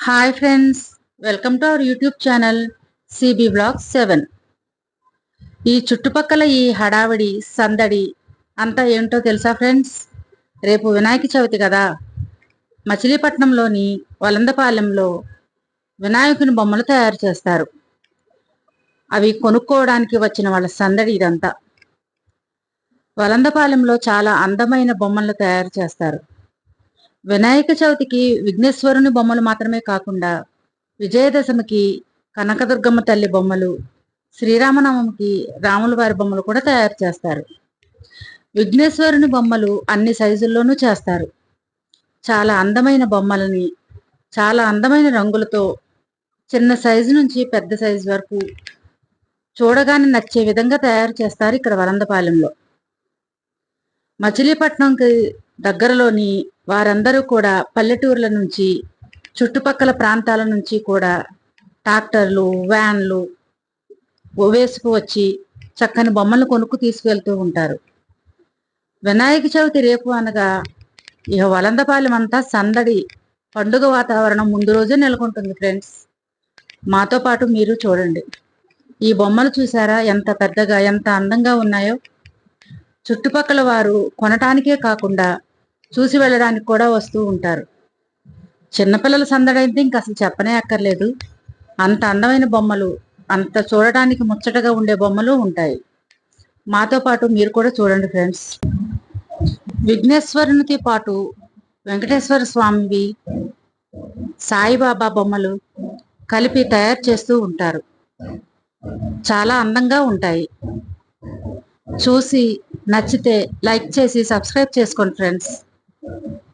Hi friends welcome to our YouTube channel CB blog seven ఈ చుట్టుపక్కల ఈ హడావిడి సందడి అంతా ఏంటో తెలుసా ఫ్రెండ్స్ రేపు వినాయక చవితి కదా. మచిలీపట్నంలోని వలందపాలెంలో వినాయకుని బొమ్మలు తయారు చేస్తారు. అవి కొనుక్కోవడానికి వచ్చిన వాళ్ళ సందడి ఇదంతా. వలందపాలెంలో చాలా అందమైన బొమ్మలు తయారు చేస్తారు. వినాయక చవితికి విఘ్నేశ్వరుని బొమ్మలు మాత్రమే కాకుండా విజయదశమికి కనకదుర్గమ్మ తల్లి బొమ్మలు శ్రీరామనవమికి రాముల వారి బొమ్మలు కూడా తయారు చేస్తారు. విఘ్నేశ్వరుని బొమ్మలు అన్ని సైజుల్లోనూ చేస్తారు. చాలా అందమైన బొమ్మలని చాలా అందమైన రంగులతో చిన్న సైజు నుంచి పెద్ద సైజు వరకు చూడగానే నచ్చే విధంగా తయారు చేస్తారు ఇక్కడ వరందపాలెంలో. మచిలీపట్నంకి దగ్గరలోని వారందరూ కూడా పల్లెటూర్ల నుంచి చుట్టుపక్కల ప్రాంతాల నుంచి కూడా ట్రాక్టర్లు వ్యాన్లు వేసుకు వచ్చి చక్కని బొమ్మలు కొనుక్కు తీసుకెళ్తూ ఉంటారు. వినాయక చవితి రేపు అనగా ఇక వలందపాలెం అంతా సందడి పండుగ వాతావరణం ముందు రోజే నెలకొంటుంది ఫ్రెండ్స్. మాతో పాటు మీరు చూడండి. ఈ బొమ్మలు చూసారా? ఎంత పెద్దగా ఎంత అందంగా ఉన్నాయో. చుట్టుపక్కల వారు కొనటానికే కాకుండా చూసి వెళ్ళడానికి కూడా వస్తూ ఉంటారు. చిన్నపిల్లల సందడైతే ఇంక అసలు చెప్పనే అక్కర్లేదు. అంత అందమైన బొమ్మలు అంత చూడటానికి ముచ్చటగా ఉండే బొమ్మలు ఉంటాయి. మాతో పాటు మీరు కూడా చూడండి ఫ్రెండ్స్. విఘ్నేశ్వరునితో పాటు వెంకటేశ్వర స్వామివి సాయిబాబా బొమ్మలు కలిపి తయారు చేస్తూ ఉంటారు. చాలా అందంగా ఉంటాయి. చూసి నచ్చితే లైక్ చేసి సబ్స్క్రైబ్ చేసుకోండి ఫ్రెండ్స్. Thank you.